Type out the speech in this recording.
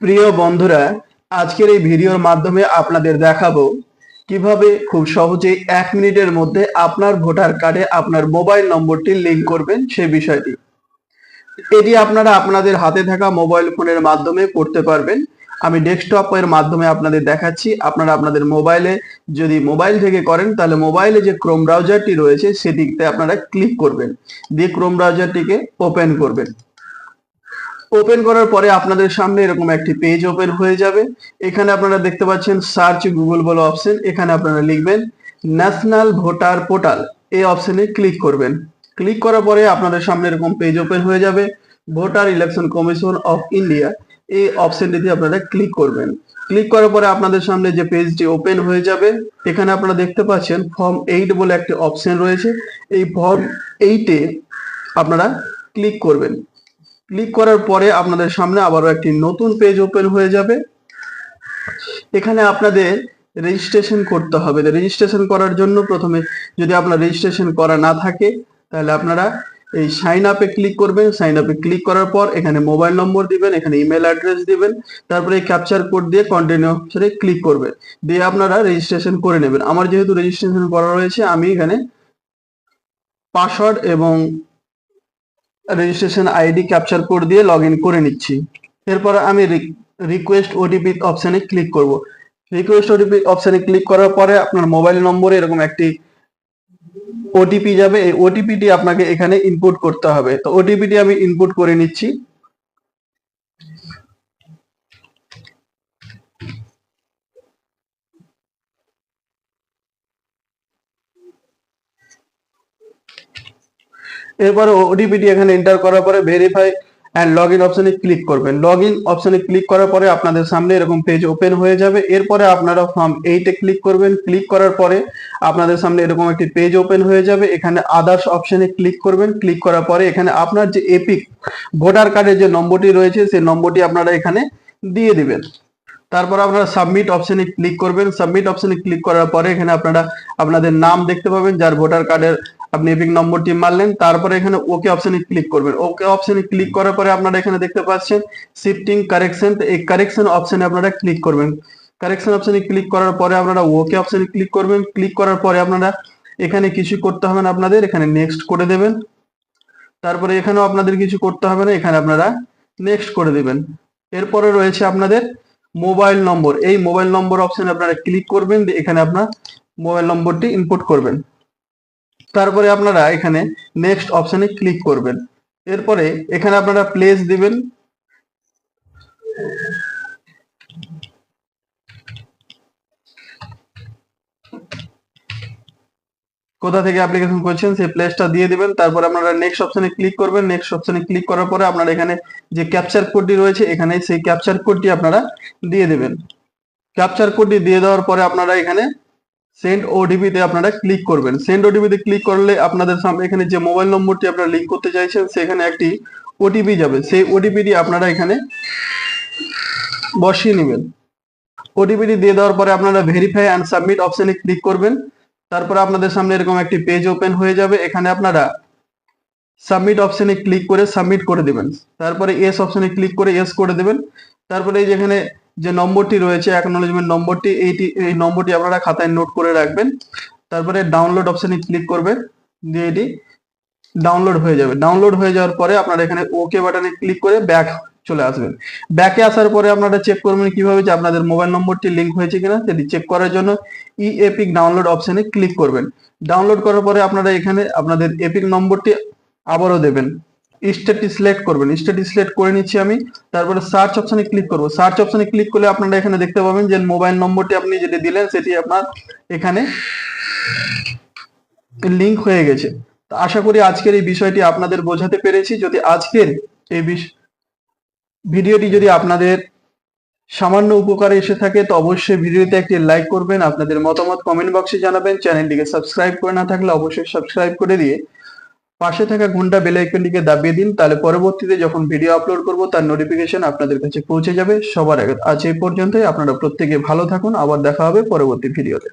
প্রিয় বন্ধুরা, আজকের এই ভিডিওর মাধ্যমে আপনাদের দেখাবো কীভাবে খুব সহজে এক মিনিটের মধ্যে আপনার ভোটার কার্ডে আপনার মোবাইল নম্বরটি লিঙ্ক করবেন সে বিষয়টি। এটি আপনারা আপনাদের হাতে থাকা মোবাইল ফোনের মাধ্যমে করতে পারবেন। আমি ডেস্কটপের মাধ্যমে আপনাদের দেখাচ্ছি। আপনারা আপনাদের মোবাইলে যদি মোবাইল থেকে করেন, তাহলে মোবাইলে যে ক্রোম ব্রাউজারটি রয়েছে, সেটিতে আপনারা ক্লিক করবেন। দিয়ে ক্রোম ব্রাউজারটিকে ওপেন করবেন। ওপেন করার পরে আপনাদের সামনে এরকম একটি পেজ ওপেন হয়ে যাবে। এখানে আপনারা দেখতে পাচ্ছেন সার্চ গুগল বলে অপশন এখানে আপনারা লিখবেন ন্যাশনাল ভোটার পোর্টাল এই অপশনে ক্লিক করবেন। ক্লিক করার পরে আপনাদের সামনে এরকম পেজ ওপেন হয়ে যাবে voter election commission of India এই অপশনটিতে আপনারা ক্লিক করবেন। ক্লিক করার পরে আপনাদের সামনে যে পেজটি ওপেন হয়ে যাবে, এখানে আপনারা দেখতে পাচ্ছেন ফর্ম এইট বলে একটি অপশন রয়েছে। এই ফর্ম এইটে আপনারা ক্লিক করবেন। ক্লিক করার পরে আপনাদের সামনে আবারও একটি নতুন পেজ ওপেন হয়ে যাবে। এখানে আপনাদের রেজিস্ট্রেশন করতে হবে। রেজিস্ট্রেশন করার জন্য প্রথমে যদি আপনার রেজিস্ট্রেশন করা না থাকে, তাহলে আপনারা এই সাইন আপে ক্লিক করবেন। সাইন আপে ক্লিক করার পর এখানে মোবাইল নম্বর দিবেন, এখানে ইমেল অ্যাড্রেস দিবেন, তারপরে এই ক্যাপচার কোড দিয়ে কন্টিনিউ অপশনে ক্লিক করবেন। দিয়ে আপনারা রেজিস্ট্রেশন করে নেবেন। আমার যেহেতু রেজিস্ট্রেশন করা রয়েছে, আমি এখানে পাসওয়ার্ড এবং রেজিস্ট্রেশন আইডি ক্যাপচার কোড দিয়ে লগ করে নিচ্ছি। এরপর আমি রিকোয়েস্ট ওটিপি অপশানে ক্লিক করব। রিকোয়েস্ট ওটিপি অপশানে ক্লিক করার পরে আপনার মোবাইল নম্বরে এরকম একটি ওটিপি যাবে। এই ওটিপিটি আপনাকে এখানে ইনপুট করতে হবে। তো ওটিপিটি আমি ইনপুট করে নিচ্ছি। এরপরে ওটিপিটি এখানে এন্টার করার পরে ভেরিফাই অ্যান্ড লগ ইন অপশনে ক্লিক করবেন। লগ ইন অপশনে ক্লিক করার পরে আপনাদের সামনে এরকম পেজ ওপেন হয়ে যাবে। এরপরে আপনারা ফর্ম এইটে ক্লিক করবেন। ক্লিক করার পরে আপনাদের সামনে এরকম একটি পেজ ওপেন হয়ে যাবে। এখানে আদার্স অপশনে ক্লিক করবেন। ক্লিক করার পরে এখানে আপনার যে এপিক ভোটার কার্ডের যে নম্বরটি রয়েছে, সেই নম্বরটি আপনারা এখানে দিয়ে দিবেন। তারপর আপনারা সাবমিট অপশনে ক্লিক করবেন। সাবমিট অপশনে ক্লিক করার পরে এখানে আপনারা, আপনাদের নাম দেখতে পাবেন, যার ভোটার কার্ডের আপনি এপিক নম্বরটি মারলেন, তারপরে এখানে ওকে অপশনে ক্লিক করবেন। ওকে অপশনে ক্লিক করার পরে আপনারা এখানে দেখতে পাচ্ছেন শিফটিং কারেকশন এই কারেকশন অপশনে আপনারা ক্লিক করবেন। কারেকশন অপশনে ক্লিক করার পরে আপনারা ওকে অপশনে ক্লিক করবেন। ক্লিক করার পরে আপনারা এখানে কিছু করতে হবে না আপনাদের, এখানে নেক্সট করে দেবেন। তারপরে এখানেও আপনাদের কিছু করতে হবে না, এখানে আপনারা নেক্সট করে দেবেন। এরপরে রয়েছে আপনাদের মোবাইল নম্বর এই মোবাইল নম্বর অপশনে আপনারা ক্লিক করবেন, এখানে আপনার মোবাইল নম্বরটি ইনপুট করবেন। তারপরে আপনারা এখানে নেক্সট অপশানে ক্লিক করবেন। এরপরে এখানে আপনারা প্লেস দিবেন। কোথা থেকে অ্যাপ্লিকেশন করছেন সেই প্লেসটা দিয়ে দিবেন। তারপর আপনারা নেক্সট অপশনে ক্লিক করবেন। নেক্সট অপশনে ক্লিক করার পরে আপনারা এখানে যে ক্যাপচার কোডটি রয়েছে, এখানে সেই ক্যাপচার কোডটি আপনারা দিয়ে দেবেন। ক্যাপচার কোডটি দিয়ে দেওয়ার পরে আপনারা এখানে সেন্ড ওটিপি তে আপনারা ক্লিক করবেন। সেন্ড ওটিপি তে ক্লিক করলে আপনাদের সামনে এখানে যে মোবাইল নম্বরটি আপনারা লিংক করতে চাইছেন, সেখানে একটি ওটিপি যাবে। সেই ওটিপিটি আপনারা এখানে বসিয়ে নেবেন। ওটিপিটি দিয়ে দেওয়ার পরে আপনারা ভেরিফাই অ্যান্ড সাবমিট অপশানে ক্লিক করবেন। তারপরে আপনাদের সামনে এরকম একটি পেজ ওপেন হয়ে যাবে। এখানে আপনারা সাবমিট অপশানে ক্লিক করে সাবমিট করে দেবেন। তারপরে এস অপশানে ক্লিক করে এস করে দেবেন। তারপরে এই যেখানে যে নম্বরটি রয়েছে অ্যাকনোলেজমেন্ট নম্বরটি, এইটি, এই নম্বরটি আপনারা খাতায় নোট করে রাখবেন। তারপরে ডাউনলোড অপশনে ক্লিক করবেন দিয়ে এটি ডাউনলোড হয়ে যাবে। ডাউনলোড হয়ে যাওয়ার পরে আপনারা এখানে ওকে বাটনে ক্লিক করে ব্যাক চলে আসবেন। ব্যাকে আসার পরে আপনারা চেক করবেন কীভাবে যে আপনাদের মোবাইল নম্বরটি লিঙ্ক হয়েছে কিনা, সেটি চেক করার জন্য ই এপিক ডাউনলোড অপশানে ক্লিক করবেন। ডাউনলোড করার পরে আপনারা এখানে আপনাদের এপিক নম্বরটি আবারও দেবেন। স্টেটটি সিলেক্ট করবেন। স্টেটটি সিলেক্ট করে নিচ্ছি আমি। তারপরে সার্চ অপশনে ক্লিক করব। সার্চ অপশনে ক্লিক করলে আপনারা এখানে দেখতে পাবেন যে মোবাইল নম্বরটি আপনি যেটি দিলেন, সেটি আপনার এখানে লিংক হয়ে গেছে। তো আশা করি আজকের এই বিষয়টি আপনাদের বোঝাতে পেরেছি। যদি আজকের এই ভিডিওটি যদি আপনাদের সামান্য উপকারে এসে থাকে, তো অবশ্যই ভিডিওতে একটি লাইক করবেন। আপনাদের মতামত কমেন্ট বক্সে জানাবেন। চ্যানেলটিকে সাবস্ক্রাইব করে না থাকলে অবশ্যই সাবস্ক্রাইব করে দিয়ে পাশে থাকা ঘণ্টা বেল আইকনটিকে দাবিয়ে দিন, তাহলে পরবর্তীতে যখন ভিডিও আপলোড করব, তার নোটিফিকেশন আপনাদের কাছে পৌঁছে যাবে। সবার আগে আজ এই পর্যন্তই। আপনারা প্রত্যেকে ভালো থাকুন। আবার দেখা হবে পরবর্তী ভিডিওতে